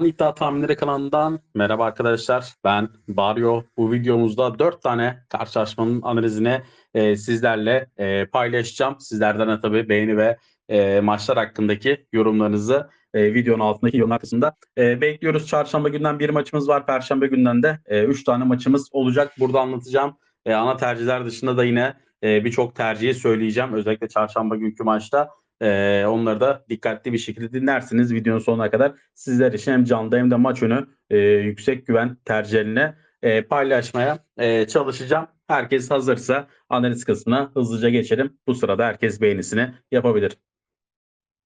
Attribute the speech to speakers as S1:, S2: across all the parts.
S1: İddia Tahminleri kanalından merhaba arkadaşlar. Ben Baryo. Bu videomuzda 4 tane karşılaşmanın analizini e, sizlerle e, paylaşacağım. Sizlerden de tabii beğeni ve e, maçlar hakkındaki yorumlarınızı e, videonun altındaki yorumlar kısmında e, bekliyoruz. Çarşamba günden bir maçımız var. Perşembe günden de 3 tane maçımız olacak. Burada anlatacağım. E, ana tercihler dışında da yine e, birçok tercihi söyleyeceğim. Özellikle çarşamba günkü maçta. Ee, onları da dikkatli bir şekilde dinlersiniz videonun sonuna kadar. Sizler için hem canlı hem de maç önü e, yüksek güven tercihlerini e, paylaşmaya e, çalışacağım. Herkes hazırsa analiz kısmına hızlıca geçelim. Bu sırada herkes beğenisini yapabilir.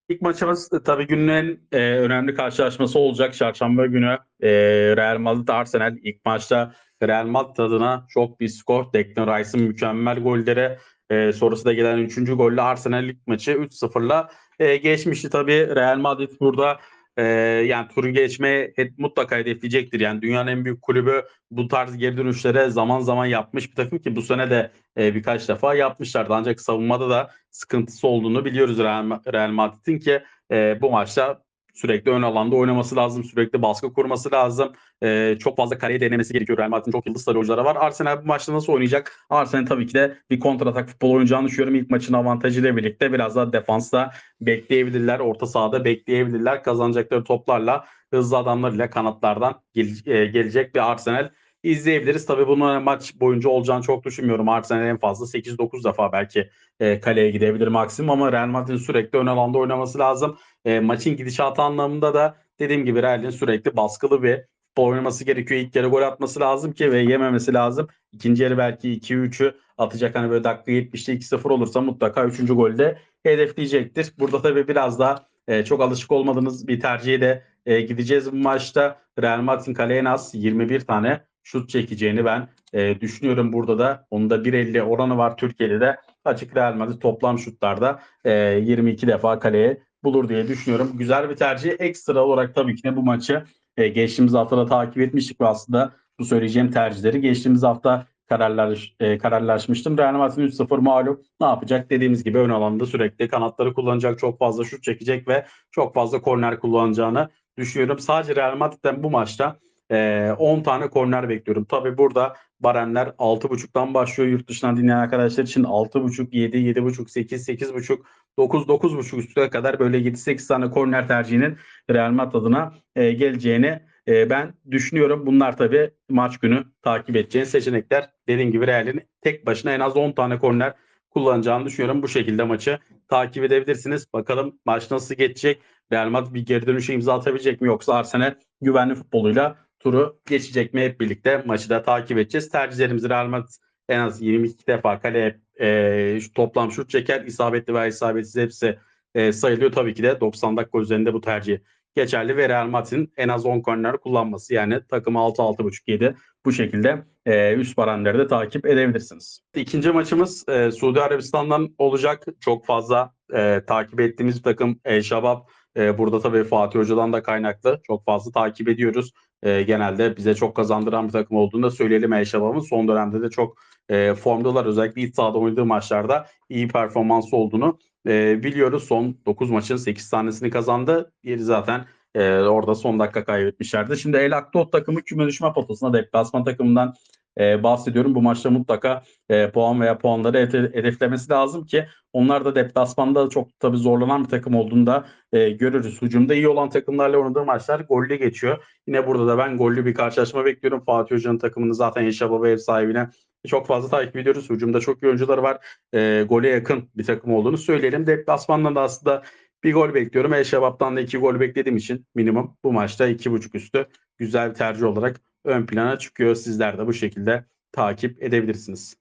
S1: İlk maçımız e, tabii günün en e, önemli karşılaşması olacak. Çarşamba günü e, Real Madrid Arsenal ilk maçta Real Madrid adına çok bir skor. Declan Rice'ın mükemmel golleri e, sonrası da gelen 3. golle Arsenal lig maçı 3-0'la e, geçmişti. Tabii Real Madrid burada e, yani turu geçmeye hep mutlaka hedefleyecektir. Yani dünyanın en büyük kulübü bu tarz geri dönüşlere zaman zaman yapmış bir takım ki bu sene de e, birkaç defa yapmışlardı. Ancak savunmada da sıkıntısı olduğunu biliyoruz Real, Real Madrid'in ki e, bu maçta sürekli ön alanda oynaması lazım. Sürekli baskı kurması lazım. Ee, çok fazla kaleye denemesi gerekiyor. Real Madrid'in çok yıldız oyuncuları var. Arsenal bu maçta nasıl oynayacak? Arsenal tabii ki de bir kontratak futbol oynayacağını düşünüyorum. İlk maçın avantajıyla birlikte biraz daha defansta bekleyebilirler. Orta sahada bekleyebilirler. Kazanacakları toplarla hızlı adamlarıyla kanatlardan gel- e, gelecek bir Arsenal izleyebiliriz. Tabii bunun maç boyunca olacağını çok düşünmüyorum. Arsenal en fazla 8-9 defa belki e, kaleye gidebilir maksimum ama Real Madrid'in sürekli ön alanda oynaması lazım. E, maçın gidişatı anlamında da dediğim gibi Real'in sürekli baskılı bir futbol oynaması gerekiyor. İlk yarı gol atması lazım ki ve yememesi lazım. İkinci yarı belki 2-3'ü atacak. Hani böyle dakika 70'te 2-0 olursa mutlaka 3. golde hedefleyecektir. Burada tabii biraz daha e, çok alışık olmadığınız bir tercihe de e, gideceğiz bu maçta. Real Madrid'in kaleye en az 21 tane şut çekeceğini ben e, düşünüyorum. Burada da onun da 1.50 oranı var Türkiye'de de. Açık Real Madrid toplam şutlarda e, 22 defa kaleye bulur diye düşünüyorum. Güzel bir tercih. Ekstra olarak tabii ki de bu maçı e, geçtiğimiz hafta da takip etmiştik ve aslında bu söyleyeceğim tercihleri geçtiğimiz hafta kararlar e, kararlaşmıştım. Real Madrid 3-0 mağlup. Ne yapacak? Dediğimiz gibi ön alanda sürekli kanatları kullanacak, çok fazla şut çekecek ve çok fazla korner kullanacağını düşünüyorum. Sadece Real Madrid'den bu maçta e, 10 tane korner bekliyorum. Tabii burada barenler 6.5'tan başlıyor. Yurt dışından dinleyen arkadaşlar için 6.5, 7, 7.5, 8, 8.5, 9, 9.5 üstüne kadar böyle 7-8 tane korner tercihinin Real Madrid adına e, geleceğini e, ben düşünüyorum. Bunlar tabii maç günü takip edeceğiniz seçenekler. Dediğim gibi Real'in tek başına en az 10 tane korner kullanacağını düşünüyorum. Bu şekilde maçı takip edebilirsiniz. Bakalım maç nasıl geçecek? Real Madrid bir geri dönüşe imza atabilecek mi yoksa Arsenal güvenli futboluyla turu geçecek mi hep birlikte maçı da takip edeceğiz. Tercihlerimizi Real Madrid en az 22 defa kaleye e, toplam şut çeker. isabetli veya isabetsiz hepsi e, sayılıyor. Tabii ki de 90 dakika üzerinde bu tercih geçerli ve Real Madrid'in en az 10 korner kullanması yani takımı 6-6.5-7 bu şekilde e, üst paranları da takip edebilirsiniz. İkinci maçımız e, Suudi Arabistan'dan olacak. Çok fazla e, takip ettiğimiz bir takım El Şabab. E, burada tabii Fatih Hoca'dan da kaynaklı çok fazla takip ediyoruz. E, genelde bize çok kazandıran bir takım olduğunu da söyleyelim El Şabab'ın. Son dönemde de çok e, formdalar. Özellikle iç sahada oynadığı maçlarda iyi performansı olduğunu e, biliyoruz. Son 9 maçın 8 tanesini kazandı. Yeri zaten e, orada son dakika kaybetmişlerdi. Şimdi El Aktot takımı küme düşme potasına deplasman takımından e, bahsediyorum. Bu maçta mutlaka e, puan veya puanları hedeflemesi lazım ki onlar da deplasmanda çok tabii zorlanan bir takım olduğunu da e, görürüz. Hücumda iyi olan takımlarla oynadığı maçlar gollü geçiyor. Yine burada da ben gollü bir karşılaşma bekliyorum. Fatih Hoca'nın takımını zaten Yaşababa ev sahibine çok fazla takip ediyoruz. Hücumda çok iyi oyuncular var. E, gole yakın bir takım olduğunu söyleyelim. Deplasmandan da aslında bir gol bekliyorum. El Şabap'tan da iki gol beklediğim için minimum bu maçta iki buçuk üstü güzel bir tercih olarak ön plana çıkıyor. Sizler de bu şekilde takip edebilirsiniz.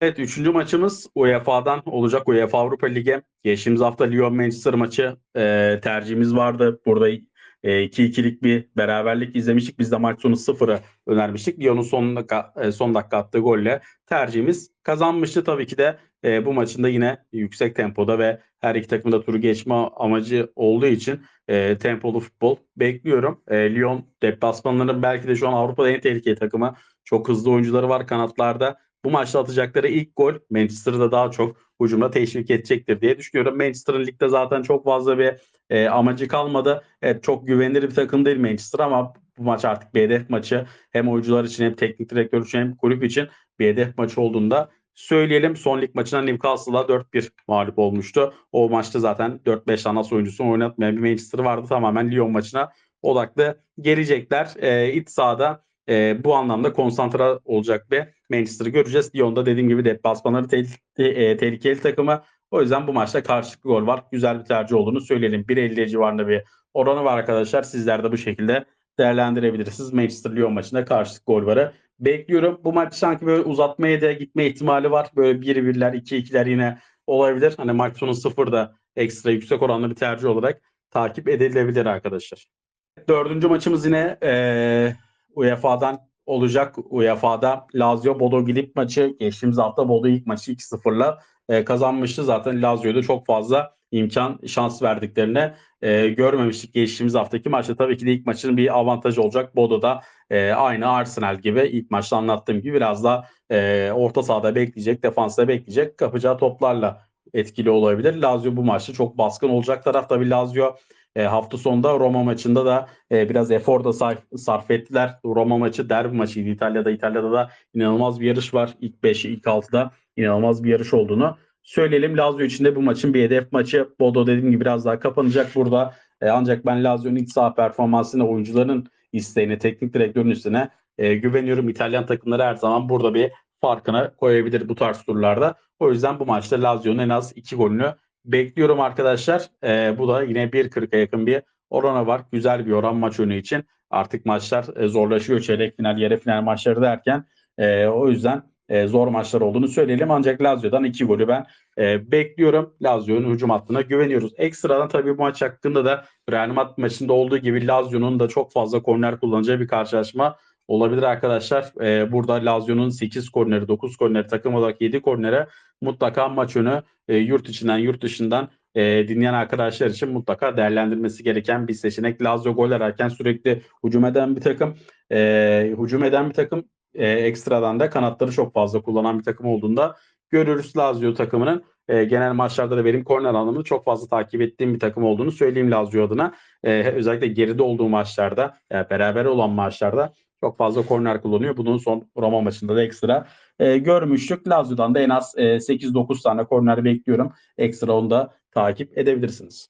S1: Evet üçüncü maçımız UEFA'dan olacak UEFA Avrupa Ligi. Geçtiğimiz hafta Lyon Manchester maçı e, tercihimiz vardı. Burada 2-2'lik e, bir beraberlik izlemiştik. Biz de maç sonu 0'ı önermiştik. Lyon'un son dakika, e, son dakika attığı golle tercihimiz kazanmıştı. Tabii ki de e, bu maçında yine yüksek tempoda ve her iki takımın da turu geçme amacı olduğu için e, tempolu futbol bekliyorum. E, Lyon deplasmanların belki de şu an Avrupa'da en tehlikeli takımı. Çok hızlı oyuncuları var kanatlarda. Bu maçta atacakları ilk gol Manchester'da daha çok hücumda teşvik edecektir diye düşünüyorum. Manchester'ın ligde zaten çok fazla bir e, amacı kalmadı. Evet çok güvenilir bir takım değil Manchester ama bu maç artık bir hedef maçı. Hem oyuncular için hem teknik direktör için hem kulüp için bir hedef maçı olduğunda söyleyelim. Son lig maçına Newcastle'la 4-1 mağlup olmuştu. O maçta zaten 4-5 tane oyuncusunu oynatmayan bir Manchester vardı. Tamamen Lyon maçına odaklı gelecekler. E, iç sahada e, bu anlamda konsantre olacak bir Manchester'ı göreceğiz. Lyon'da dediğim gibi deplasmanları te- e, tehlikeli takımı. O yüzden bu maçta karşılıklı gol var. Güzel bir tercih olduğunu söyleyelim. 1.50 civarında bir oranı var arkadaşlar. Sizler de bu şekilde değerlendirebilirsiniz. Manchester Lyon maçında karşılıklı gol varı bekliyorum. Bu maç sanki böyle uzatmaya da gitme ihtimali var. Böyle 1-1'ler, 2-2'ler yine olabilir. Hani maç sonu sıfırda ekstra yüksek oranlı bir tercih olarak takip edilebilir arkadaşlar. Dördüncü maçımız yine e, UEFA'dan olacak. UEFA'da Lazio Bodo Glip maçı geçtiğimiz hafta Bodo ilk maçı 2-0'la e, kazanmıştı. Zaten Lazio'da çok fazla imkan, şans verdiklerini e, görmemiştik geçtiğimiz haftaki maçta. Tabii ki de ilk maçın bir avantajı olacak. Bodo'da e, aynı Arsenal gibi ilk maçta anlattığım gibi biraz da e, orta sahada bekleyecek, defansta bekleyecek. Kapacağı toplarla etkili olabilir. Lazio bu maçta çok baskın olacak taraf. Tabii Lazio e, hafta sonunda Roma maçında da e, biraz efor da sarf, sarf ettiler. Roma maçı derbi maçıydı İtalya'da. İtalya'da da inanılmaz bir yarış var. İlk 5'i ilk 6'da inanılmaz bir yarış olduğunu söyleyelim. Lazio için de bu maçın bir hedef maçı. Bodo dediğim gibi biraz daha kapanacak burada. E, ancak ben Lazio'nun iç saha performansına, oyuncuların isteğine, teknik direktörün üstüne e, güveniyorum. İtalyan takımları her zaman burada bir farkını koyabilir bu tarz turlarda. O yüzden bu maçta Lazio'nun en az 2 golünü bekliyorum arkadaşlar. E, bu da yine 1.40'a yakın bir orana var. Güzel bir oran maç önü için. Artık maçlar e, zorlaşıyor. Çeyrek final, yarı final maçları derken e, o yüzden e, zor maçlar olduğunu söyleyelim. Ancak Lazio'dan iki golü ben e, bekliyorum. Lazio'nun hücum hattına güveniyoruz. Ekstradan tabii bu maç hakkında da Real Madrid maçında olduğu gibi Lazio'nun da çok fazla korner kullanacağı bir karşılaşma olabilir arkadaşlar. E, burada Lazio'nun 8 korneri, 9 korneri, takım olarak 7 kornere mutlaka maç önü e, yurt içinden, yurt dışından e, dinleyen arkadaşlar için mutlaka değerlendirmesi gereken bir seçenek. Lazio gol ararken sürekli hücum eden bir takım. E, hücum eden bir takım e, ekstradan da kanatları çok fazla kullanan bir takım olduğunda görürüz Lazio takımının. E, genel maçlarda da benim korner anlamını çok fazla takip ettiğim bir takım olduğunu söyleyeyim Lazio adına. E, özellikle geride olduğu maçlarda, yani beraber olan maçlarda çok fazla korner kullanıyor. Bunun son Roma maçında da ekstra e, görmüştük. Lazio'dan da en az e, 8-9 tane korner bekliyorum. Ekstra onu da takip edebilirsiniz.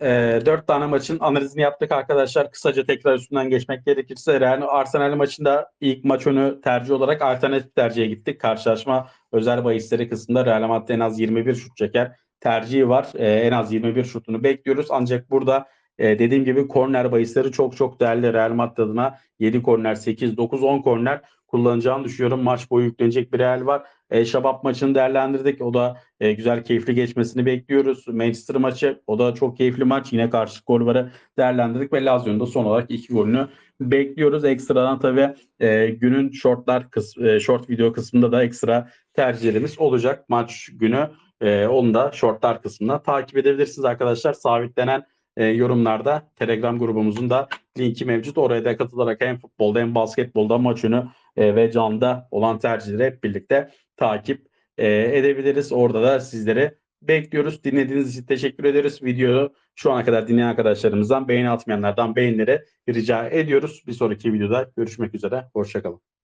S1: E, 4 tane maçın analizini yaptık arkadaşlar. Kısaca tekrar üstünden geçmek gerekirse Real Arsenal maçında ilk maç önü tercih olarak alternatif tercihe gittik. Karşılaşma özel bahisleri kısmında Real Madrid en az 21 şut çeker tercihi var. E, en az 21 şutunu bekliyoruz. Ancak burada e, dediğim gibi korner bahisleri çok çok değerli Real Madrid adına 7 korner, 8, 9, 10 korner kullanacağını düşünüyorum. Maç boyu yüklenecek bir Real var. E, Şabap maçını değerlendirdik. O da e, güzel keyifli geçmesini bekliyoruz. Manchester maçı o da çok keyifli maç. Yine karşı gol değerlendirdik ve Lazio'nun da son olarak iki golünü bekliyoruz. Ekstradan tabii e, günün shortlar kıs, e, short video kısmında da ekstra tercihlerimiz olacak. Maç günü e, onu da shortlar kısmında takip edebilirsiniz arkadaşlar. Sabitlenen e, yorumlarda Telegram grubumuzun da linki mevcut. Oraya da katılarak hem futbolda hem basketbolda maç önü e, ve canlı olan tercihleri hep birlikte takip e, edebiliriz. Orada da sizleri bekliyoruz. Dinlediğiniz için teşekkür ederiz. Videoyu şu ana kadar dinleyen arkadaşlarımızdan beğeni atmayanlardan beğenileri rica ediyoruz. Bir sonraki videoda görüşmek üzere. Hoşçakalın.